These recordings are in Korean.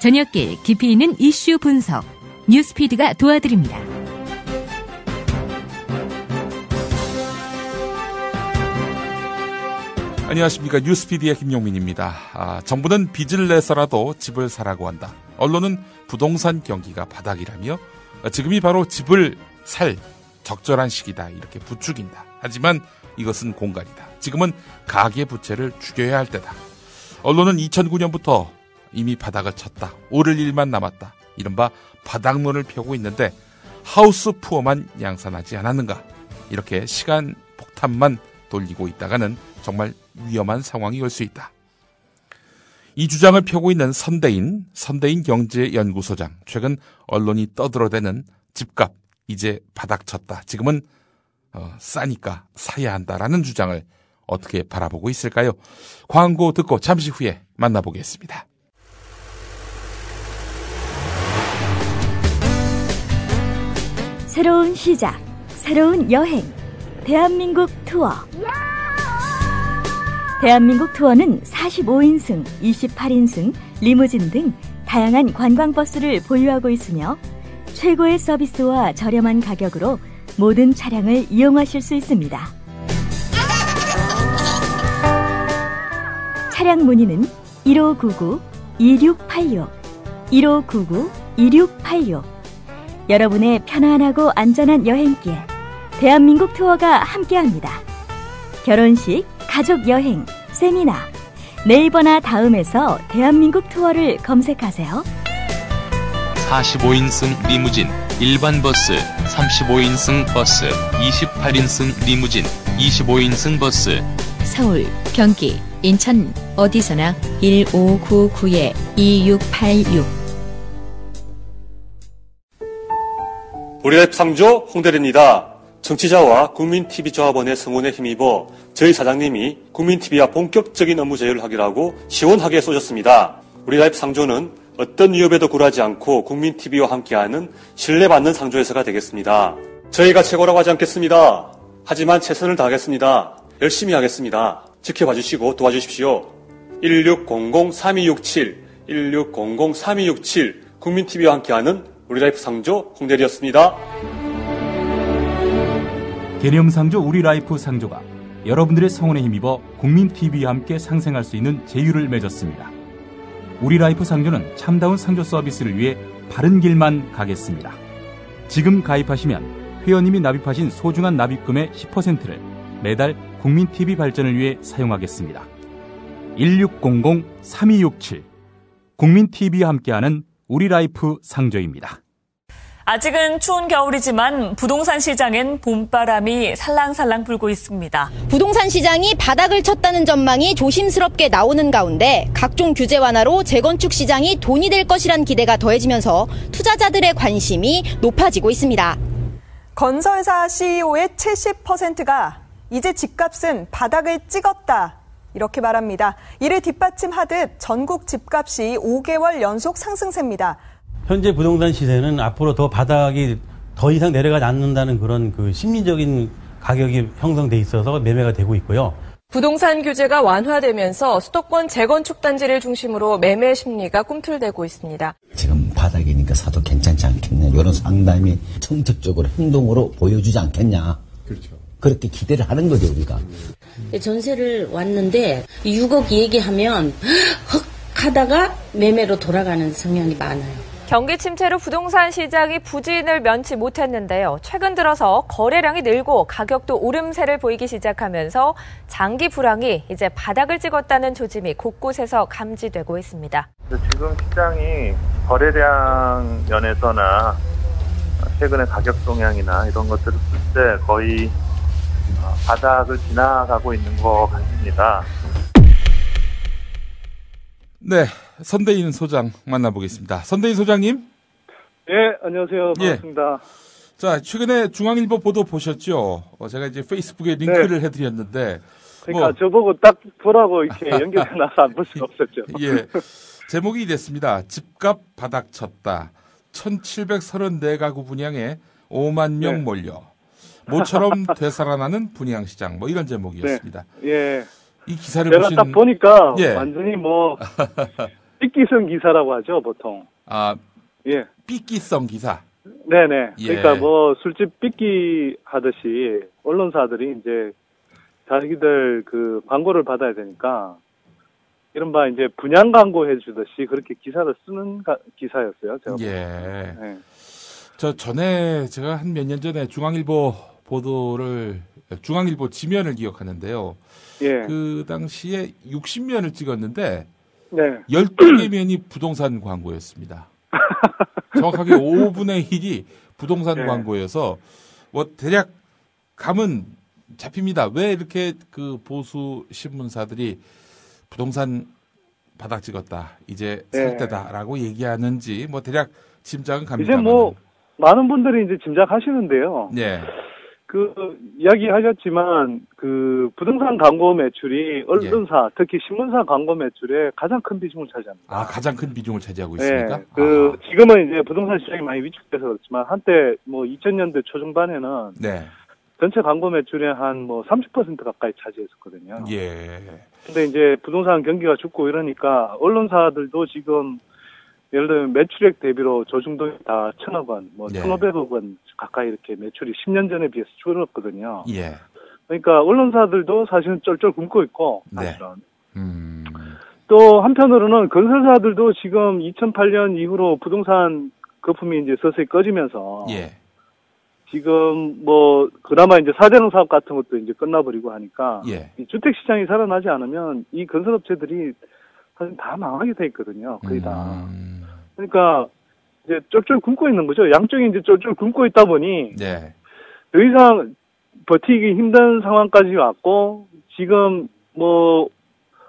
저녁길 깊이 있는 이슈 분석 뉴스피드가 도와드립니다. 안녕하십니까 뉴스피디의 김용민입니다. 아, 정부는 빚을 내서라도 집을 사라고 한다. 언론은 부동산 경기가 바닥이라며 지금이 바로 집을 살 적절한 시기다 이렇게 부추긴다. 하지만 이것은 공간이다. 지금은 가계 부채를 죽여야 할 때다. 언론은 2009년부터 이미 바닥을 쳤다. 오를 일만 남았다. 이른바 바닥론을 펴고 있는데 하우스 푸어만 양산하지 않았는가? 이렇게 시간 폭탄만 돌리고 있다가는 정말 위험한 상황이 올 수 있다. 이 주장을 펴고 있는 선대인, 선대인 경제연구소장, 최근 언론이 떠들어대는 집값 이제 바닥 쳤다. 지금은 어, 싸니까 사야 한다라는 주장을 어떻게 바라보고 있을까요? 광고 듣고 잠시 후에 만나보겠습니다. 새로운 시작, 새로운 여행, 대한민국 투어. 대한민국 투어는 45인승, 28인승, 리무진 등 다양한 관광버스를 보유하고 있으며 최고의 서비스와 저렴한 가격으로 모든 차량을 이용하실 수 있습니다. 차량 문의는 1599-2686, 1599-2686. 여러분의 편안하고 안전한 여행길, 대한민국 투어가 함께합니다. 결혼식, 가족 여행, 세미나, 네이버나 다음에서 대한민국 투어를 검색하세요. 45인승 리무진, 일반 버스, 35인승 버스, 28인승 리무진, 25인승 버스. 서울, 경기, 인천 어디서나 1599-2686 우리 랩 상조 홍대리입니다. 정치자와 국민TV 조합원의 성원에 힘입어 저희 사장님이 국민TV와 본격적인 업무 제휴를 하기로 하고 시원하게 쏘셨습니다. 우리 라이프 상조는 어떤 위협에도 굴하지 않고 국민TV와 함께하는 신뢰받는 상조회사가 되겠습니다. 저희가 최고라고 하지 않겠습니다. 하지만 최선을 다하겠습니다. 열심히 하겠습니다. 지켜봐 주시고 도와주십시오. 1600-3267, 1600-3267 국민TV와 함께하는 우리 라이프 상조 홍대리였습니다. 개념 상조 우리라이프 상조가 여러분들의 성원에 힘입어 국민TV와 함께 상생할 수 있는 제휴를 맺었습니다. 우리라이프 상조는 참다운 상조 서비스를 위해 바른 길만 가겠습니다. 지금 가입하시면 회원님이 납입하신 소중한 납입금의 10%를 매달 국민TV 발전을 위해 사용하겠습니다. 1600-3267 국민TV와 함께하는 우리 라이프 상조입니다. 아직은 추운 겨울이지만 부동산 시장엔 봄바람이 살랑살랑 불고 있습니다. 부동산 시장이 바닥을 쳤다는 전망이 조심스럽게 나오는 가운데 각종 규제 완화로 재건축 시장이 돈이 될 것이란 기대가 더해지면서 투자자들의 관심이 높아지고 있습니다. 건설사 CEO의 70%가 이제 집값은 바닥을 찍었다. 이렇게 말합니다. 이를 뒷받침하듯 전국 집값이 5개월 연속 상승세입니다. 현재 부동산 시세는 앞으로 더 바닥이 더 이상 내려가지 않는다는 그런 그 심리적인 가격이 형성돼 있어서 매매가 되고 있고요. 부동산 규제가 완화되면서 수도권 재건축 단지를 중심으로 매매 심리가 꿈틀대고 있습니다. 지금 바닥이니까 사도 괜찮지 않겠냐. 이런 상담이 선택적으로 행동으로 보여주지 않겠냐. 그렇죠. 그렇게 기대를 하는 거죠, 우리가. 전세를 왔는데 6억 얘기하면 헉 하다가 매매로 돌아가는 성향이 많아요. 경기 침체로 부동산 시장이 부진을 면치 못했는데요. 최근 들어서 거래량이 늘고 가격도 오름세를 보이기 시작하면서 장기 불황이 이제 바닥을 찍었다는 조짐이 곳곳에서 감지되고 있습니다. 지금 시장이 거래량 면에서나 최근의 가격 동향이나 이런 것들을 볼 때 거의 바닥을 지나가고 있는 것 같습니다. 네, 선대인 소장 만나보겠습니다. 선대인 소장님. 예, 안녕하세요. 반갑습니다. 예. 자, 최근에 중앙일보 보도 보셨죠? 어, 제가 이제 페이스북에 링크를 네. 해드렸는데. 그러니까 뭐, 저보고 딱 보라고 이렇게 연결해 놔서 안 볼 수가 없었죠. 예. 제목이 됐습니다. 집값 바닥 쳤다. 1734가구 분양에 5만 명 네. 몰려. 모처럼 되살아나는 분양 시장. 뭐 이런 제목이었습니다. 예. 이 기사를 제가 보신 딱 보니까 예. 완전히 뭐 삐끼성 기사라고 하죠, 보통. 아, 예. 삐끼성 기사. 네네. 예. 그러니까 뭐 술집 삐끼 하듯이 언론사들이 이제 자기들 그 광고를 받아야 되니까 이른바 이제 분양 광고 해주듯이 그렇게 기사를 쓰는 가- 기사였어요. 제가. 예. 네. 저 전에 제가 한 몇 년 전에 중앙일보 보도를 중앙일보 지면을 기억하는데요. 예. 그 당시에 60면을 찍었는데 네. 12개 면이 부동산 광고였습니다. 정확하게 5분의 1이 부동산 네. 광고여서 뭐 대략 감은 잡힙니다. 왜 이렇게 그 보수 신문사들이 부동산 바닥 찍었다. 이제 살 네. 때다라고 얘기하는지 뭐 대략 짐작은 갑니다. 이제 뭐 많은 분들이 이제 짐작하시는데요. 예. 그 이야기하셨지만 그 부동산 광고 매출이 언론사 특히 신문사 광고 매출에 가장 큰 비중을 차지합니다. 아, 가장 큰 비중을 차지하고 있습니까? 네, 그 지금은 이제 부동산 시장이 많이 위축돼서 그렇지만 한때 뭐 2000년대 초중반에는 네. 전체 광고 매출의 한 뭐 30% 가까이 차지했었거든요. 예. 근데 이제 부동산 경기가 죽고 이러니까 언론사들도 지금 예를 들면 매출액 대비로 조중동이 다 천억 원, 뭐 네. 천오백억 원 가까이 이렇게 매출이 10년 전에 비해서 줄었거든요. 예. 그러니까 언론사들도 사실은 쩔쩔 굶고 있고 네. 사실은. 음. 또 한편으로는 건설사들도 지금 2008년 이후로 부동산 거품이 이제 서서히 꺼지면서 예. 지금 뭐 그나마 이제 사대능 사업 같은 것도 이제 끝나버리고 하니까 예. 이 주택 시장이 살아나지 않으면 이 건설업체들이 사실 다 망하게 돼 있거든요. 거의 다. 음. 그러니까 이제 쫄쫄 굶고 있는 거죠. 양쪽이 이제 쫄쫄 굶고 있다 보니 네. 더 이상 버티기 힘든 상황까지 왔고 지금 뭐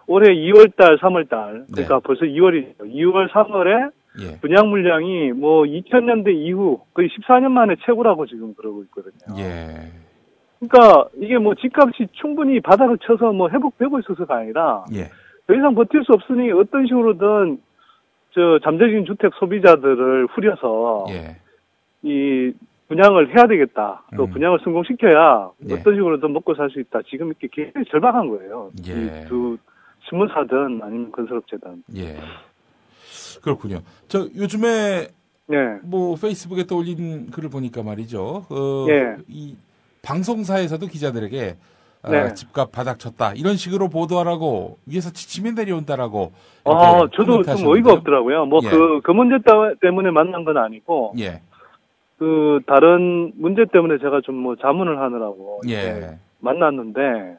올해 2월달, 3월달 그러니까 벌써 2월이죠. 2월, 3월에 예. 분양 물량이 뭐 2000년대 이후 거의 14년 만에 최고라고 지금 그러고 있거든요. 예. 그러니까 이게 뭐 집값이 충분히 바닥을 쳐서 뭐 회복되고 있어서가 아니라 예. 더 이상 버틸 수 없으니 어떤 식으로든 저 잠재적인 주택 소비자들을 후려서 예. 이 분양을 해야 되겠다. 또 분양을 성공시켜야 네. 어떤 식으로든 먹고 살 수 있다. 지금 이렇게 굉장히 절박한 거예요. 예. 이두 신문사든 아니면 건설업체든. 예. 그렇군요. 저 요즘에 네. 뭐 페이스북에 또 올린 글을 보니까 말이죠. 어, 예. 이 방송사에서도 기자들에게 아, 네. 집값 바닥 쳤다 이런 식으로 보도하라고 위에서 지치면 내려온다라고. 아, 저도 좀. 어이가 없더라고요. 뭐 예. 그그 문제 따- 때문에 만난 건 아니고 예. 그 다른 문제 때문에 제가 좀 뭐 자문을 하느라고 예. 만났는데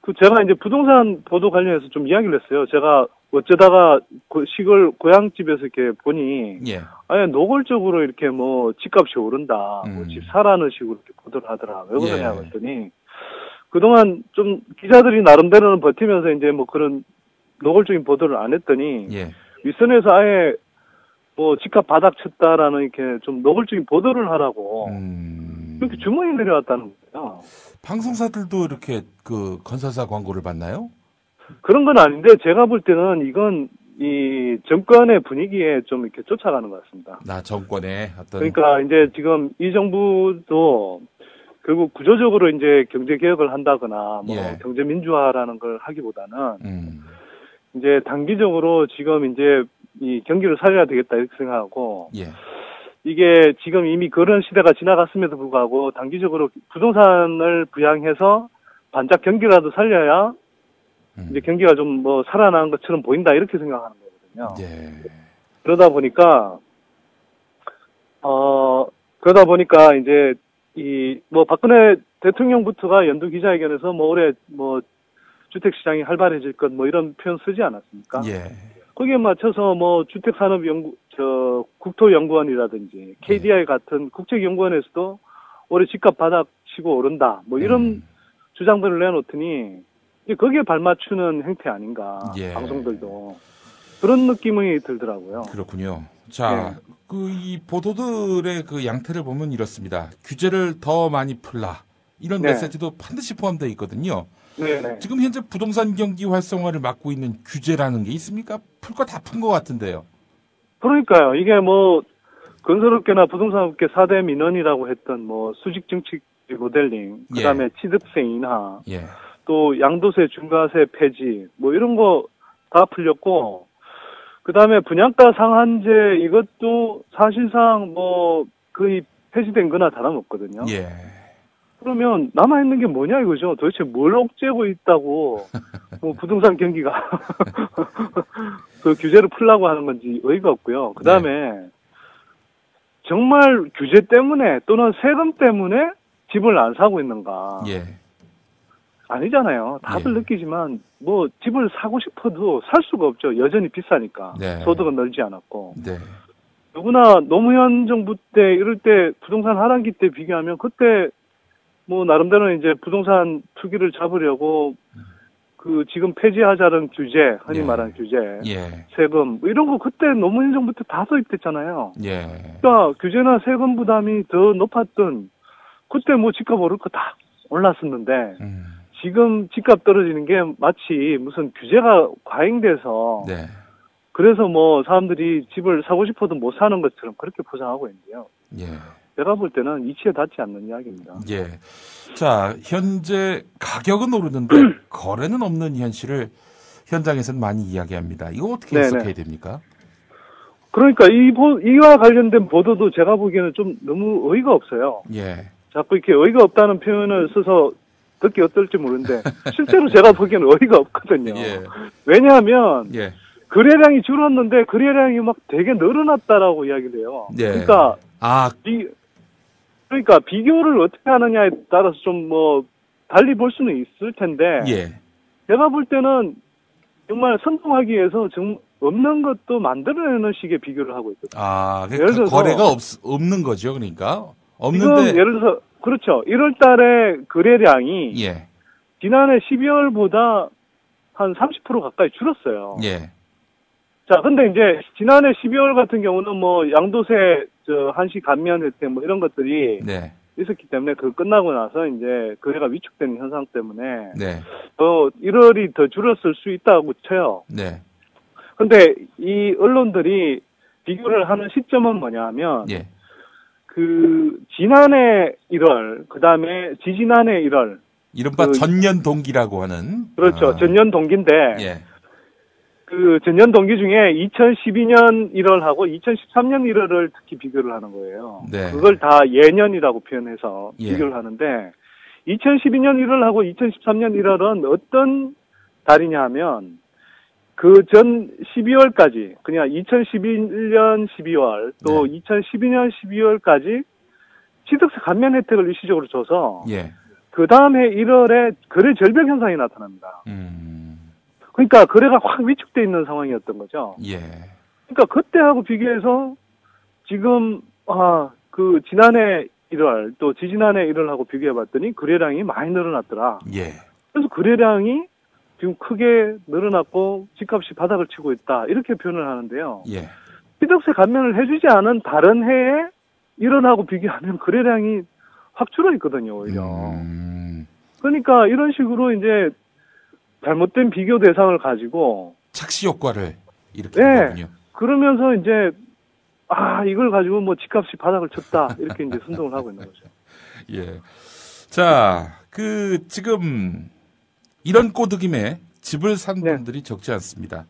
그 제가 이제 부동산 보도 관련해서 좀 이야기를 했어요. 제가 어쩌다가 그 시골 고향집에서 이렇게 보니 예. 아예 노골적으로 이렇게 뭐 집값이 오른다, 음. 뭐 집 사라는 식으로 이렇게 보도를 하더라. 왜 그러냐 예. 그랬더니 그동안 좀 기자들이 나름대로는 버티면서 이제 뭐 그런 노골적인 보도를 안 했더니 예. 윗선에서 아예 뭐 집값 바닥 쳤다라는 이렇게 좀 노골적인 보도를 하라고 음. 그렇게 주문이 내려왔다는 거예요. 방송사들도 이렇게 그 건설사 광고를 받나요? 그런 건 아닌데 제가 볼 때는 이건 이 정권의 분위기에 좀 이렇게 쫓아가는 것 같습니다. 나 정권의 어떤 그러니까 이제 지금 이 정부도 결국 구조적으로 이제 경제 개혁을 한다거나 뭐 예. 경제 민주화라는 걸 하기보다는 음. 이제 단기적으로 지금 이제 이 경기를 살려야 되겠다 이렇게 생각하고 예. 이게 지금 이미 그런 시대가 지나갔음에도 불구하고 단기적으로 부동산을 부양해서 반짝 경기라도 살려야 음. 이제 경기가 좀 뭐 살아나는 것처럼 보인다 이렇게 생각하는 거거든요. 예. 그러다 보니까 어 그러다 보니까 이제 이 뭐 박근혜 대통령부터가 연두 기자회견에서 뭐 올해 뭐 주택 시장이 활발해질 것 뭐 이런 표현 쓰지 않았습니까? 예. 거기에 맞춰서 뭐 주택산업 연구 저 국토연구원이라든지 KDI 같은 국책연구원에서도 올해 집값 바닥 치고 오른다 뭐 이런 음. 주장들을 내놓더니 거기에 발맞추는 행태 아닌가 예. 방송들도 그런 느낌이 들더라고요. 그렇군요. 자, 네. 그이 보도들의 그 양태를 보면 이렇습니다. 규제를 더 많이 풀라. 이런 네. 메시지도 반드시 포함되어 있거든요. 네네. 지금 현재 부동산 경기 활성화를 막고 있는 규제라는 게 있습니까? 풀 거 다 푼 것 같은데요. 그러니까요. 이게 뭐 건설업계나 부동산업계 4대 민원이라고 했던 뭐 수직 정책 모델링, 예. 그다음에 취득세 인하, 예. 또 양도세 중과세 폐지 뭐 이런 거 다 풀렸고 그다음에 분양가 상한제 이것도 사실상 뭐 거의 폐지된 거나 다름없거든요. 예. 그러면 남아 있는 게 뭐냐 이거죠. 도대체 뭘 억제고 있다고 뭐 부동산 경기가 그 규제를 풀라고 하는 건지 어이가 없고요. 그다음에 정말 규제 때문에 또는 세금 때문에 집을 안 사고 있는가? 예. 아니잖아요. 다들 느끼지만 뭐 집을 사고 싶어도 살 수가 없죠. 여전히 비싸니까 네. 소득은 늘지 않았고. 네. 누구나 노무현 정부 때 이럴 때 부동산 하락기 때 비교하면 그때 뭐 나름대로 이제 부동산 투기를 잡으려고 그 지금 폐지하자는 규제 흔히 예. 말하는 규제 예. 세금 뭐 이런 거 그때 노무현 정부 때 다 도입됐잖아요. 예. 그러니까 규제나 세금 부담이 더 높았던 그때 뭐 집값 오를 거 다 올랐었는데 음. 지금 집값 떨어지는 게 마치 무슨 규제가 과잉돼서 네. 그래서 뭐 사람들이 집을 사고 싶어도 못 사는 것처럼 그렇게 포장하고 있는데요. 예. 제가 볼 때는 이치에 닿지 않는 이야기입니다. 예. 자, 현재 가격은 오르는데 거래는 없는 현실을 현장에서는 많이 이야기합니다. 이거 어떻게 네네. 해석해야 됩니까? 그러니까 이 보, 이와 관련된 보도도 제가 보기에는 좀 너무 어이가 없어요. 예. 자꾸 이렇게 어이가 없다는 표현을 써서 듣기 어떨지 모르는데 실제로 제가 보기에는 어이가 없거든요. 예. 왜냐하면 예. 거래량이 줄었는데 거래량이 막 되게 늘어났다라고 이야기를 해요. 예. 그러니까 아, 비, 그러니까 비교를 어떻게 하느냐에 따라서 좀 뭐 달리 볼 수는 있을 텐데 예. 제가 볼 때는 정말 선동하기 위해서 정, 없는 것도 만들어내는 식의 비교를 하고 있거든요. 아, 예를 그러니까 들어서- 거래가 없, 없는 거죠, 그러니까. 없는데. 예를 들어서 그렇죠. 1월 달에 거래량이 예. 지난해 12월보다 한 30% 가까이 줄었어요. 예. 자, 근데 이제 지난해 12월 같은 경우는 뭐 양도세 저 한시 감면 혜택 뭐 이런 것들이 네. 있었기 때문에 그 끝나고 나서 이제 거래가 위축되는 현상 때문에 네. 더 1월이 더 줄었을 수 있다고 쳐요. 네. 근데 이 언론들이 비교를 하는 시점은 뭐냐 하면 예. 그 지난해 1월 그 다음에 지지난해 1월 이른바 그- 전년 동기라고 하는. 그렇죠. 아, 전년 동기인데 예. 그 전년 동기 중에 2012년 1월하고 2013년 1월을 특히 비교를 하는 거예요. 네. 그걸 다 예년이라고 표현해서 예. 비교를 하는데 2012년 1월하고 2013년 1월은 어떤 달이냐 하면 그 전 12월까지 그냥 2011년 12월 또 2012년 12월까지 취득세 감면 혜택을 일시적으로 줘서 예. 그 다음에 1월에 거래 절벽 현상이 나타납니다. 음. 그러니까 거래가 확 위축돼 있는 상황이었던 거죠. 예. 그러니까 그때하고 비교해서 지금 아 그 지난해 1월 또 지지난해 1월하고 비교해봤더니 거래량이 많이 늘어났더라. 예. 그래서 거래량이 지금 크게 늘어났고 집값이 바닥을 치고 있다 이렇게 표현을 하는데요. 예. 취득세 감면을 해주지 않은 다른 해에 1월하고 비교하면 거래량이 확 줄어 있거든요 오히려. 음. 그러니까 이런 식으로 이제 잘못된 비교 대상을 가지고 착시 효과를 이렇게 네. 하군요. 그러면서 이제 아 이걸 가지고 뭐 집값이 바닥을 쳤다 이렇게 이제 선동을 하고 있는 거죠. 예. 자, 그 지금 이런 꼬드김에 집을 산 네. 분들이 적지 않습니다.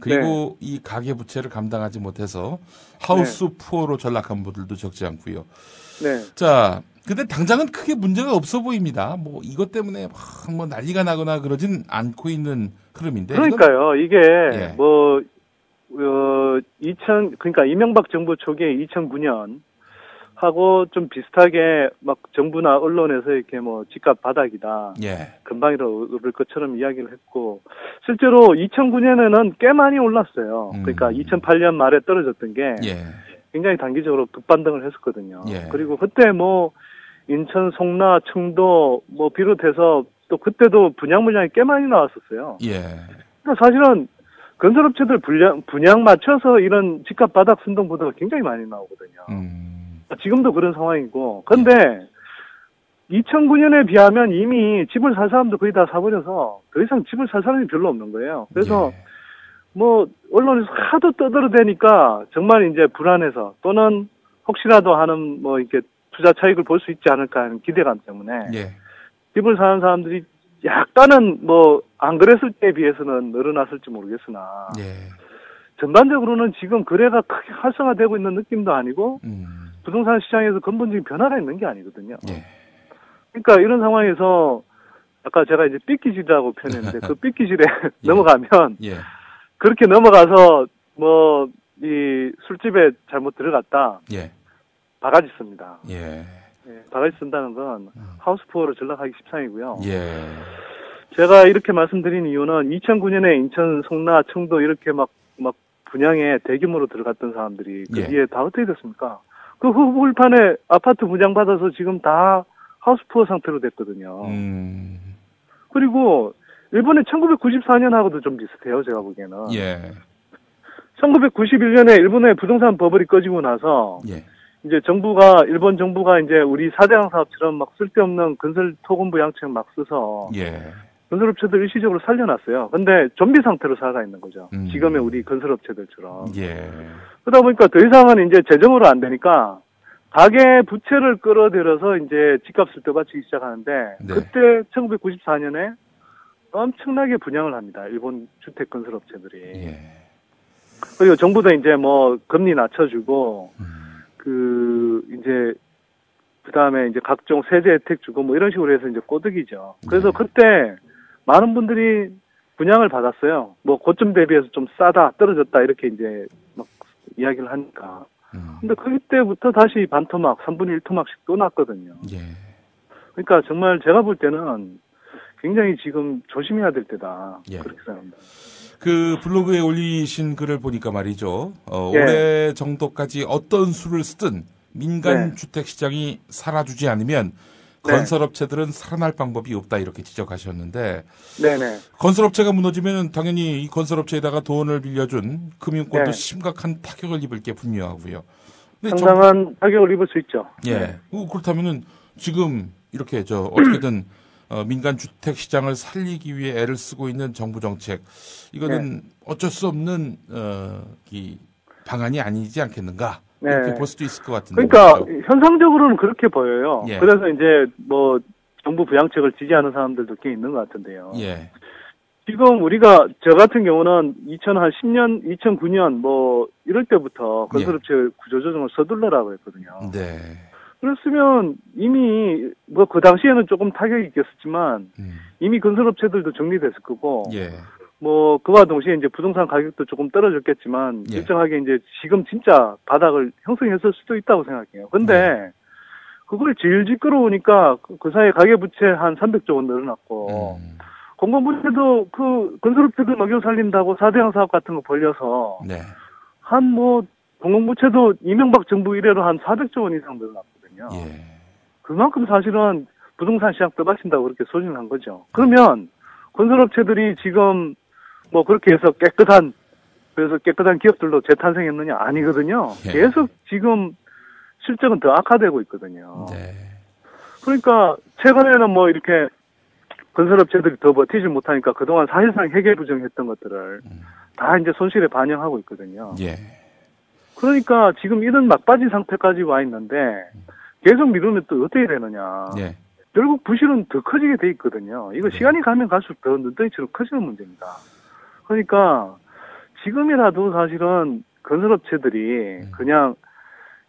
그리고 이 가계 부채를 감당하지 못해서 하우스 네. 푸어로 전락한 분들도 적지 않고요. 네. 자, 근데 당장은 크게 문제가 없어 보입니다. 뭐 이것 때문에 막 뭐 난리가 나거나 그러진 않고 있는 흐름인데. 그러니까요 이게 예. 뭐 어, 2000 그러니까 이명박 정부 초기에 2009년 하고 좀 비슷하게 막 정부나 언론에서 이렇게 뭐 집값 바닥이다. 예. 금방이로 오를 것처럼 이야기를 했고 실제로 2009년에는 꽤 많이 올랐어요. 그러니까 2008년 말에 떨어졌던 게 음. 예. 굉장히 단기적으로 급반등을 했었거든요. 예. 그리고 그때 뭐 인천, 송라, 청도 뭐 비롯해서 또 그때도 분양 물량이 꽤 많이 나왔었어요. 예. 그러니까 사실은 건설업체들 분량, 분양 맞춰서 이런 집값 바닥 순동 보도가 굉장히 많이 나오거든요. 음. 지금도 그런 상황이고. 근데 2009년에 비하면 이미 집을 살 사람도 거의 다 사버려서 더 이상 집을 살 사람이 별로 없는 거예요. 그래서 예. 뭐 언론에서 하도 떠들어대니까 정말 이제 불안해서 또는 혹시라도 하는 뭐 이렇게 투자 차익을 볼 수 있지 않을까 하는 기대감 때문에 예. 집을 사는 사람들이 약간은 뭐 안 그랬을 때에 비해서는 늘어났을지 모르겠으나 예. 전반적으로는 지금 거래가 크게 활성화되고 있는 느낌도 아니고 음. 부동산 시장에서 근본적인 변화가 있는 게 아니거든요. 예. 그러니까 이런 상황에서 아까 제가 이제 삐끼질이라고 표현했는데 그 삐끼질에 넘어가면 예. 그렇게 넘어가서 뭐 이 술집에 잘못 들어갔다 예. 바가지 씁니다. 예. 예, 바가지 쓴다는 건 하우스 푸어로 전락하기 십상이고요. 예. 제가 이렇게 말씀드린 이유는 2009년에 인천, 성나, 청도 이렇게 막, 막 분양에 대규모로 들어갔던 사람들이 그 예. 뒤에 다 어떻게 됐습니까? 그 후불판에 아파트 분양받아서 지금 다 하우스푸어 상태로 됐거든요. 음. 그리고 일본의 1994년하고도 좀 비슷해요, 제가 보기에는. 예. 1991년에 일본의 부동산 버블이 꺼지고 나서 예. 이제 정부가 일본 정부가 이제 우리 사대강 사업처럼 막 쓸데없는 건설 토건부 양책 막 써서 예. 건설업체들 일시적으로 살려놨어요. 근데 좀비 상태로 살아가 있는 거죠. 음. 지금의 우리 건설업체들처럼. 예. 그러다 보니까 더 이상은 이제 재정으로 안 되니까 가계 부채를 끌어들여서 이제 집값을 떠받치기 시작하는데 네. 그때 1994년에 엄청나게 분양을 합니다. 일본 주택 건설업체들이. 예. 그리고 정부도 이제 뭐 금리 낮춰주고 음. 그 이제 그 다음에 이제 각종 세제 혜택 주고 뭐 이런 식으로 해서 이제 꼬드기죠. 그래서 그때 많은 분들이 분양을 받았어요. 뭐 고점 대비해서 좀 싸다 떨어졌다 이렇게 이제 막 이야기를 하니까. 근데 그때부터 다시 반토막 3분의 1토막씩 또 났거든요. 예. 그러니까 정말 제가 볼 때는 굉장히 지금 조심해야 될 때다. 예. 그렇게 생각합니다. 그 블로그에 올리신 글을 보니까 말이죠. 어, 예. 올해 정도까지 어떤 수를 쓰든 민간 네. 주택 시장이 살아주지 않으면 네. 건설업체들은 살아날 방법이 없다 이렇게 지적하셨는데 네네. 건설업체가 무너지면 당연히 이 건설업체에다가 돈을 빌려준 금융권도 네. 심각한 타격을 입을 게 분명하고요. 근데 정- 상당한 타격을 입을 수 있죠. 예. 네. 어, 그렇다면은 지금 이렇게 저 어떻게든 어, 민간 주택 시장을 살리기 위해 애를 쓰고 있는 정부 정책 이거는 네. 어쩔 수 없는 어, 이 방안이 아니지 않겠는가 네. 이렇게 볼 수도 있을 것 같은데. 그러니까 그렇죠? 현상적으로는 그렇게 보여요. 예. 그래서 이제 뭐 정부 부양책을 지지하는 사람들도 꽤 있는 것 같은데요. 예. 지금 우리가 저 같은 경우는 2010년, 2009년 뭐 이럴 때부터 건설업체 구조조정을 서둘러라고 했거든요. 네. 그랬으면 이미 뭐 그 당시에는 조금 타격이 있겠었지만 이미 건설업체들도 정리됐을 거고 음. 예. 뭐 그와 동시에 이제 부동산 가격도 조금 떨어졌겠지만 예. 일정하게 이제 지금 진짜 바닥을 형성했을 수도 있다고 생각해요. 근데 네. 그걸 질질 끌어오니까 그, 그 사이에 가계부채 한 300조 원 늘어났고 음. 공공부채도 그 건설업체들 먹여 살린다고 4대강 사업 같은 거 벌려서 네. 한뭐 공공부채도 이명박 정부 이래로 한 400조 원 이상 늘어났거든요. 예. 그만큼 사실은 부동산 시장 떠받친다고 그렇게 소진한 거죠. 그러면 건설업체들이 지금 뭐 그렇게 해서 깨끗한 그래서 깨끗한 기업들로 재탄생했느냐 아니거든요. 예. 계속 지금 실적은 더 악화되고 있거든요. 네. 그러니까 최근에는 뭐 이렇게 건설업체들이 더 버티지 못하니까 그동안 사실상 해결 부정했던 것들을 다 이제 손실에 반영하고 있거든요. 예. 그러니까 지금 이런 막바지 상태까지 와 있는데 계속 미루면 또 어떻게 되느냐. 예. 결국 부실은 더 커지게 돼 있거든요. 이거 시간이 가면 갈수록 더 눈덩이처럼 커지는 문제입니다. 그러니까 지금이라도 사실은 건설업체들이 그냥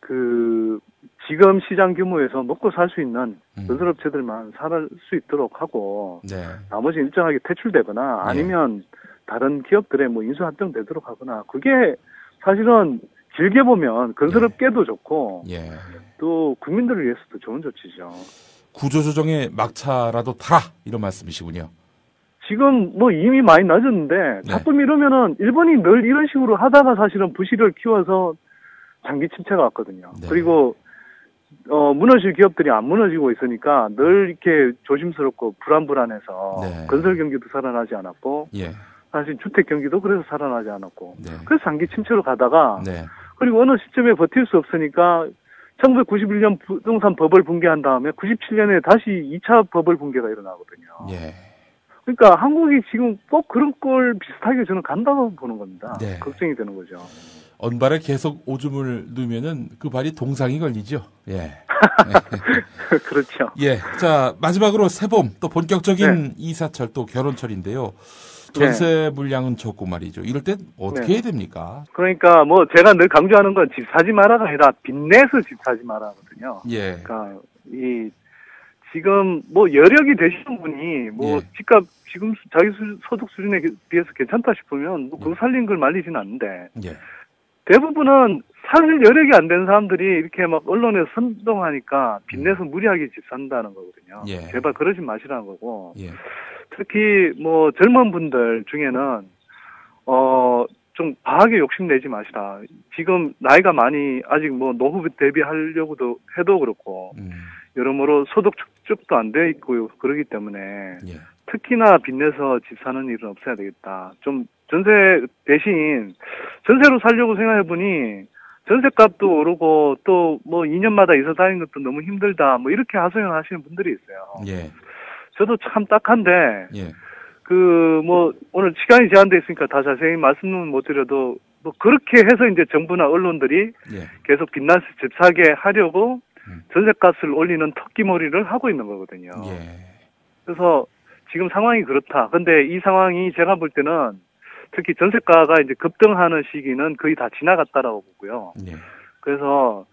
그 지금 시장 규모에서 먹고 살 수 있는 건설업체들만 살 수 있도록 하고 네. 나머지 일정하게 퇴출되거나 아니면 다른 기업들의 뭐 인수 합병되도록 하거나 그게 사실은 길게 보면 건설업계도 좋고 예. 또 국민들을 위해서도 좋은 조치죠. 구조조정의 막차라도 타라 이런 말씀이시군요. 지금 뭐 이미 많이 낮았는데 네. 자꾸 이러면은 일본이 늘 이런 식으로 하다가 사실은 부실을 키워서 장기 침체가 왔거든요. 네. 그리고 어 무너질 기업들이 안 무너지고 있으니까 늘 이렇게 조심스럽고 불안불안해서 네. 건설 경기도 살아나지 않았고 예. 사실 주택 경기도 그래서 살아나지 않았고 네. 그래서 장기 침체로 가다가 네. 그리고 어느 시점에 버틸 수 없으니까 1991년 부동산 버블 붕괴한 다음에 97년에 다시 2차 버블 붕괴가 일어나거든요. 예. 그러니까 한국이 지금 꼭 그런 걸 비슷하게 저는 간다고 보는 겁니다. 네. 걱정이 되는 거죠. 언발에 계속 오줌을 누면은 그 발이 동상이 걸리죠. 예. 그렇죠. 예. 자, 마지막으로 새봄 또 본격적인 네. 이사철 또 결혼철인데요. 전세 물량은 적고 말이죠. 이럴 땐 어떻게 네. 해야 됩니까? 그러니까 뭐 제가 늘 강조하는 건 집 사지 마라가 아니라 빚내서 집 사지 마라거든요. 예. 그러니까 이 지금 뭐 여력이 되시는 분이 뭐 예. 집값 지금 수- 자기 수, 소득 수준에 비해서 괜찮다 싶으면 뭐 그거 살린 걸 말리지는 않는데 예. 대부분은 살 여력이 안 된 사람들이 이렇게 막 언론에 선동하니까 빚내서 무리하게 집 산다는 거거든요. 예. 제발 그러지 마시라는 거고. 예. 특히 뭐 젊은 분들 중에는 어 좀 과하게 욕심내지 마시라. 지금 나이가 많이 아직 뭐 노후 대비하려고도 해도 그렇고 음. 여러모로 소득 축적도 안 돼 있고 그러기 때문에 예. 특히나 빚내서 집 사는 일은 없어야 되겠다. 좀 전세 대신 전세로 살려고 생각해 보니 전세값도 오르고 또 뭐 2년마다 이사 다니는 것도 너무 힘들다. 뭐 이렇게 하소연 하시는 분들이 있어요. 예. 저도 참 딱한데 예. 그뭐 오늘 시간이 제한돼 있으니까 다 자세히 말씀은 못 드려도 뭐 그렇게 해서 이제 정부나 언론들이 예. 계속 빛나서 집 사게 하려고 전세값을 올리는 토끼머리를 하고 있는 거거든요. 예. 그래서 지금 상황이 그렇다. 근데 이 상황이 제가 볼 때는 특히 전세가가 이제 급등하는 시기는 거의 다 지나갔다라고 보고요. 예. 그래서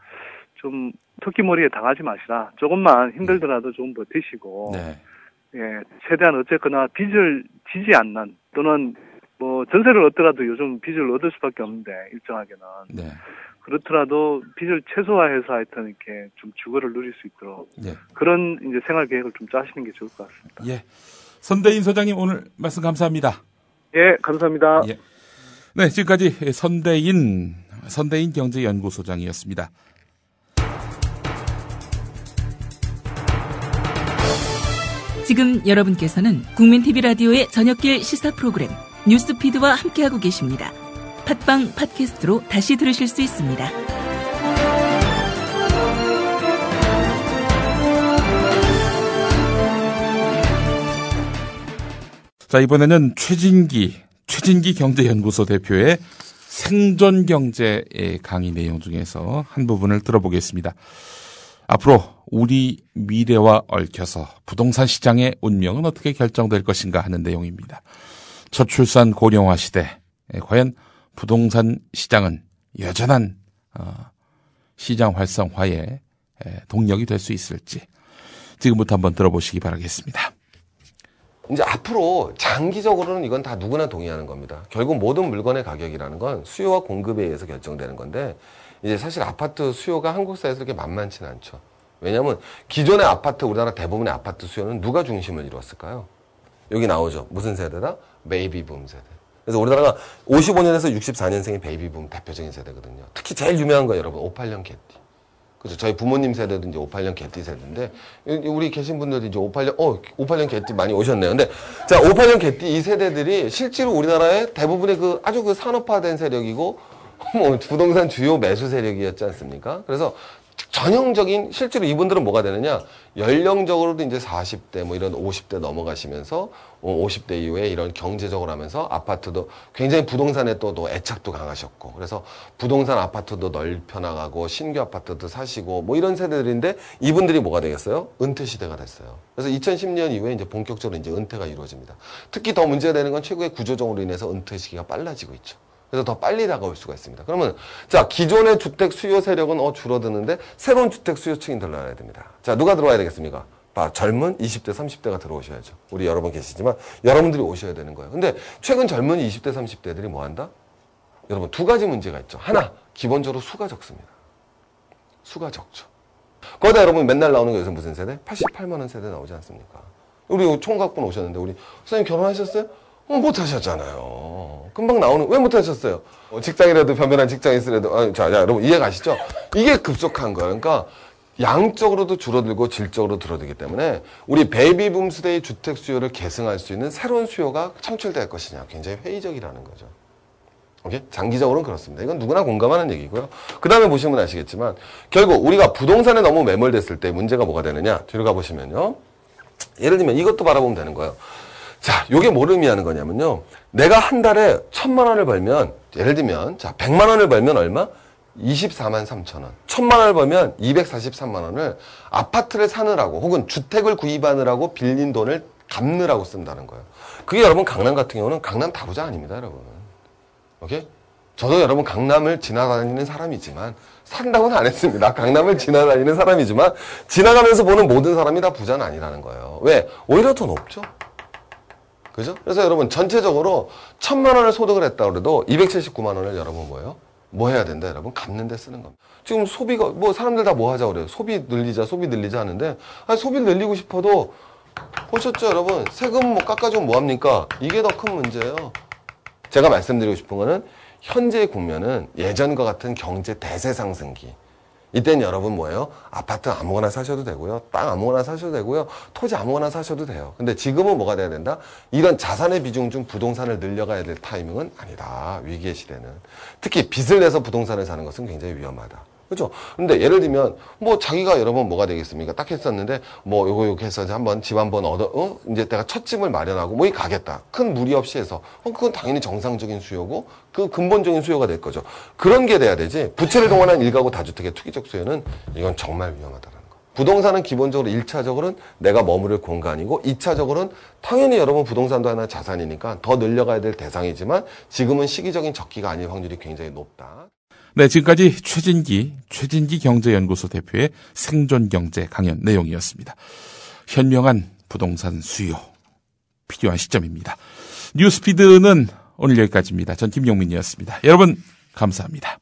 좀 토끼머리에 당하지 마시라. 조금만 힘들더라도 좀 버티시고 네. 예, 최대한 어쨌거나 빚을 지지 않는 또는 뭐 전세를 얻더라도 요즘 빚을 얻을 수밖에 없는데 일정하게는 네. 그렇더라도 빚을 최소화해서 하여튼 이렇게 좀 주거를 누릴 수 있도록 예. 그런 이제 생활 계획을 좀 짜시는 게 좋을 것 같습니다. 예. 선대인 소장님 오늘 말씀 감사합니다. 예, 감사합니다. 예. 네, 지금까지 선대인 선대인 경제연구소장이었습니다. 지금 여러분께서는 국민 TV 라디오의 저녁길 시사 프로그램 뉴스피드와 함께하고 계십니다. 팟빵 팟캐스트로 다시 들으실 수 있습니다. 자, 이번에는 최진기, 최진기 경제연구소 대표의 생존 경제의 강의 내용 중에서 한 부분을 들어보겠습니다. 앞으로 우리 미래와 얽혀서 부동산 시장의 운명은 어떻게 결정될 것인가 하는 내용입니다. 저출산 고령화 시대, 에 과연 부동산 시장은 여전한 어, 시장 활성화의 에, 동력이 될 수 있을지 지금부터 한번 들어보시기 바라겠습니다. 이제 앞으로 장기적으로는 이건 다 누구나 동의하는 겁니다. 결국 모든 물건의 가격이라는 건 수요와 공급에 의해서 결정되는 건데 이제 사실 아파트 수요가 한국 사회에서 그렇게 만만치는 않죠. 왜냐하면 기존의 아파트 우리나라 대부분의 아파트 수요는 누가 중심을 이루었을까요? 여기 나오죠. 무슨 세대다? 베이비붐 세대. 그래서 우리나라가 55년에서 64년생이 베이비붐 대표적인 세대거든요. 특히 제일 유명한 거 여러분 58년 개띠. 그죠. 저희 부모님 세대도 이제 58년 개띠 세대인데 우리 계신 분들이 이제 58년 어 58년 개띠 많이 오셨네요. 근데 자 58년 개띠 이 세대들이 실제로 우리나라의 대부분의 그 아주 그 산업화된 세력이고 뭐 부동산 주요 매수 세력이었지 않습니까? 그래서 전형적인 실제로 이분들은 뭐가 되느냐 연령적으로도 이제 40대 뭐 이런 50대 넘어가시면서 50대 이후에 이런 경제적으로 하면서 아파트도 굉장히 부동산에 또, 또 애착도 강하셨고 그래서 부동산 아파트도 넓혀 나가고 신규 아파트도 사시고 뭐 이런 세대들인데 이분들이 뭐가 되겠어요? 은퇴 시대가 됐어요. 그래서 2010년 이후에 이제 본격적으로 이제 은퇴가 이루어집니다. 특히 더 문제가 되는 건 최고의 구조적으로 인해서 은퇴 시기가 빨라지고 있죠. 그래서 더 빨리 다가올 수가 있습니다. 그러면 자 기존의 주택 수요 세력은 어 줄어드는데 새로운 주택 수요층이 들어와야 됩니다. 자 누가 들어와야 되겠습니까? 봐, 젊은 20대, 30대가 들어오셔야죠. 우리 여러분 계시지만 여러분들이 오셔야 되는 거예요. 근데 최근 젊은 20대, 30대들이 뭐 한다? 여러분 두 가지 문제가 있죠. 하나 기본적으로 수가 적습니다. 수가 적죠. 거기다 여러분 맨날 나오는 게 요새 무슨 세대? 88만 원 세대 나오지 않습니까? 우리 총각분 오셨는데 우리 선생님 결혼하셨어요? 어, 못하셨잖아요. 금방 나오는, 왜 못 하셨어요? 어, 직장이라도 변변한 직장이 있으라도, 아, 자, 자, 여러분 이해 가시죠? 이게 급속한 거예요. 그러니까 양적으로도 줄어들고 질적으로 줄어들기 때문에 우리 베이비붐 세대의 주택 수요를 계승할 수 있는 새로운 수요가 창출될 것이냐 굉장히 회의적이라는 거죠. 오케이? 장기적으로는 그렇습니다. 이건 누구나 공감하는 얘기고요. 그 다음에 보시면 아시겠지만 결국 우리가 부동산에 너무 매몰됐을 때 문제가 뭐가 되느냐 뒤로 가보시면요. 예를 들면 이것도 바라보면 되는 거예요. 자, 요게 뭘 의미하는 거냐면요. 내가 한 달에 천만 원을 벌면, 예를 들면, 자, 백만 원을 벌면 얼마? 24만 3천 원. 천만 원을 벌면 243만 원을 아파트를 사느라고 혹은 주택을 구입하느라고 빌린 돈을 갚느라고 쓴다는 거예요. 그게 여러분 강남 같은 경우는 강남 다부자 아닙니다, 여러분. 오케이? 저도 여러분 강남을 지나다니는 사람이지만 산다고는 안 했습니다. 강남을 지나다니는 사람이지만 지나가면서 보는 모든 사람이 다 부자는 아니라는 거예요. 왜? 오히려 더 높죠. 그죠? 그래서 여러분 전체적으로 천만 원을 소득을 했다 그래도 279만 원을 여러분 뭐예요? 뭐 해야 된다 여러분? 갚는 데 쓰는 겁니다. 지금 소비가 뭐 사람들 다 뭐 하자 그래요? 소비 늘리자, 소비 늘리자 하는데 아니 소비를 늘리고 싶어도 보셨죠 여러분? 세금 뭐 깎아주면 뭐 합니까? 이게 더 큰 문제예요. 제가 말씀드리고 싶은 거는 현재 국면은 예전과 같은 경제 대세 상승기. 이때는 여러분 뭐예요? 아파트 아무거나 사셔도 되고요. 땅 아무거나 사셔도 되고요. 토지 아무거나 사셔도 돼요. 근데 지금은 뭐가 돼야 된다? 이런 자산의 비중 중 부동산을 늘려가야 될 타이밍은 아니다. 위기의 시대는. 특히 빚을 내서 부동산을 사는 것은 굉장히 위험하다. 그죠? 근데 예를 들면, 뭐 자기가 여러분 뭐가 되겠습니까? 딱 했었는데, 뭐 요거 요거 해서 한번 집 한번 얻어, 어? 이제 내가 첫 집을 마련하고 뭐 이 가겠다. 큰 무리 없이 해서. 어, 그건 당연히 정상적인 수요고, 그 근본적인 수요가 될 거죠. 그런 게 돼야 되지. 부채를 동원한 일가구 다주택의 투기적 수요는 이건 정말 위험하다는 거. 부동산은 기본적으로 1차적으로는 내가 머무를 공간이고 2차적으로는 당연히 여러분 부동산도 하나 자산이니까 더 늘려가야 될 대상이지만 지금은 시기적인 적기가 아닐 확률이 굉장히 높다. 네, 지금까지 최진기, 최진기 경제연구소 대표의 생존 경제 강연 내용이었습니다. 현명한 부동산 수요. 필요한 시점입니다. 뉴스피드는 오늘 여기까지입니다. 전 김용민이었습니다. 여러분, 감사합니다.